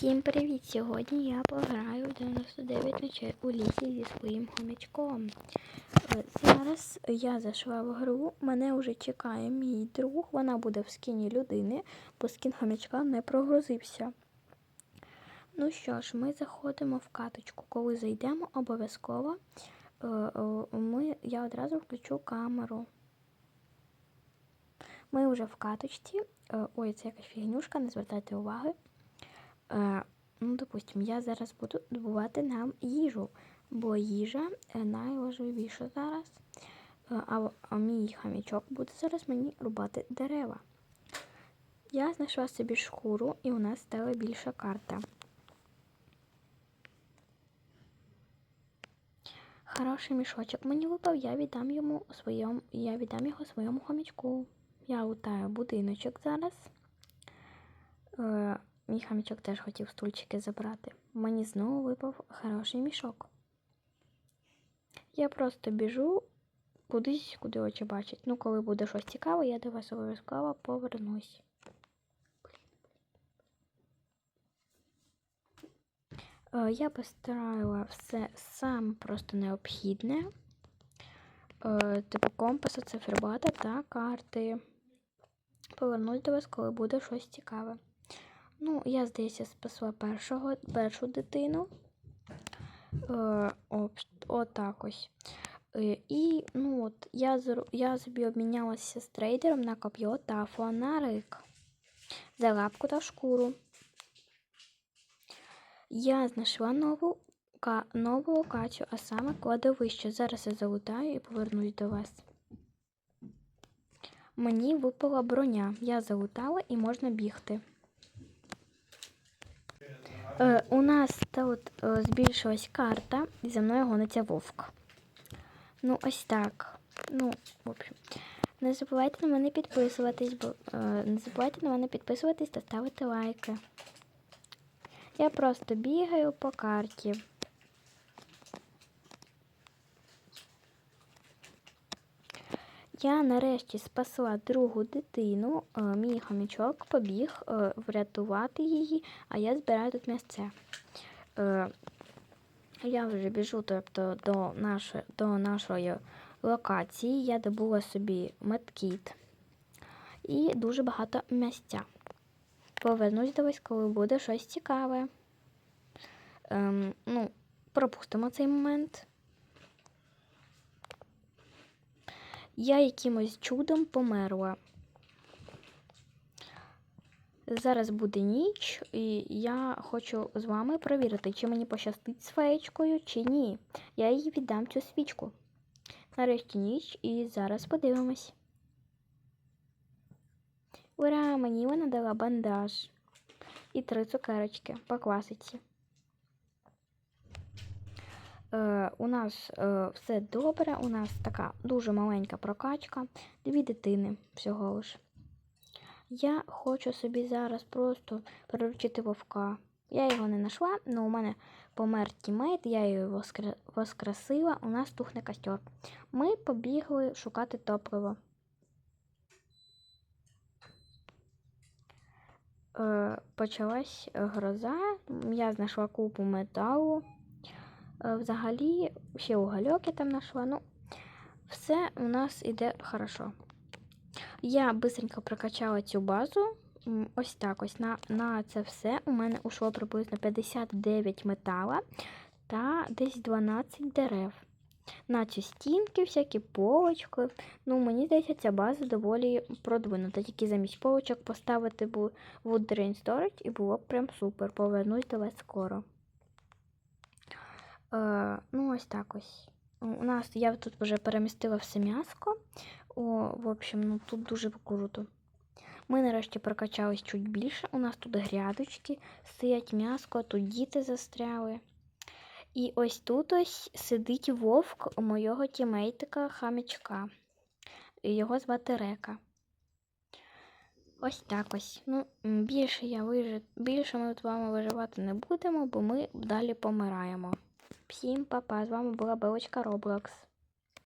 Всім привіт! Сьогодні я пограю в 99 ночей у лісі зі своїм хомячком. Е, Зараз я зайшла в гру, мене вже чекає мій друг, вона буде в скіні людини, бо скін хомячка не прогрузився. Ну що ж, ми заходимо в каточку. Коли зайдемо, обов'язково е, е, ми, я одразу включу камеру. Ми вже в каточці. Ой, це якась фігнюшка, не звертайте уваги. Е, ну, допустим, я зараз буду добувати нам їжу, бо їжа е, найважливіша зараз. Е, а, а мій хамічок буде зараз мені рубати дерева. Я знайшла собі шкуру, і у нас стала більша карта. Хороший мішочок мені випав, я віддам йому своєму, я віддам його своєму хомячку. Я лутаю будиночок зараз. Мій хамічок теж хотів стульчики забрати. Мені знову випав хороший мішок. Я просто біжу кудись, куди очі бачать. Ну, коли буде щось цікаве, я до вас обов'язково повернусь. Е, Я постарала все саме просто необхідне. Е, Типу компаса, циферблата та карти. Повернусь до вас, коли буде щось цікаве. Ну, я, здається, спасла першого, першу дитину. Е, отак ось. Е, і ну от, я, я собі обмінялася з трейдером на коп'є та фонарик. За лапку та шкуру. Я знайшла нову, нову локацію, а саме кладовище. Зараз я залутаю і повернусь до вас. Мені випала броня. Я залутала і можна бігти. Е, у нас тут е, збільшилась карта, і за мною гониться вовк. Ну, ось так. Ну, в общем. Не забувайте на мене підписуватись, бо е, не забувайте на мене підписуватись та ставити лайки. Я просто бігаю по карті. Я нарешті спасла другу дитину. Е, Мій хомячок побіг е, врятувати її, а я збираю тут місце. Е, Я вже біжу тобто, до, нашої, до нашої локації. Я добула собі медкіт і дуже багато місця. Повернусь до вас, коли буде щось цікаве. Ем, ну, пропустимо цей момент. Я якимось чудом померла. Зараз буде ніч, і я хочу з вами перевірити, чи мені пощастить з чи ні. Я їй віддам цю свічку. Нарешті ніч, і зараз подивимось. Ура! Мені вона дала бандаж і три цукерочки по класиці. Е, у нас е, все добре, у нас така дуже маленька прокачка, дві дитини всього лиш. Я хочу собі зараз просто приручити вовка. Я його не знайшла, але у мене помер тімейт, я його воскресила, у нас тухне костер. Ми побігли шукати топливо. Е, почалась гроза, я знайшла купу металу. Е, Взагалі, ще угольок я там знайшла. Ну, все у нас іде хорошо. Я бистренько прокачала цю базу. Ось так ось на, на це все. У мене ушло приблизно 59 метала та десь 12 дерев. На ці стінки, всякі полочки. Ну, мені здається, ця база доволі продвинута. Тільки замість полочок поставити Wood Drain Storage і було б прям супер. Повернусь до вас скоро. Е, ну, ось так ось. У нас я тут вже перемістила все м'яско. О, в общем, ну тут дуже круто. Ми нарешті прокачались чуть більше. У нас тут грядочки, стоять м'яско, тут діти застряли. І ось тут ось сидить вовк моєго тімейтика хамячка. Його звати Река. Ось так ось. Ну, більше я вижи... більше ми з вами виживати не будемо, бо ми далі помираємо. Всім па-па, з вами була Белочка Роблокс.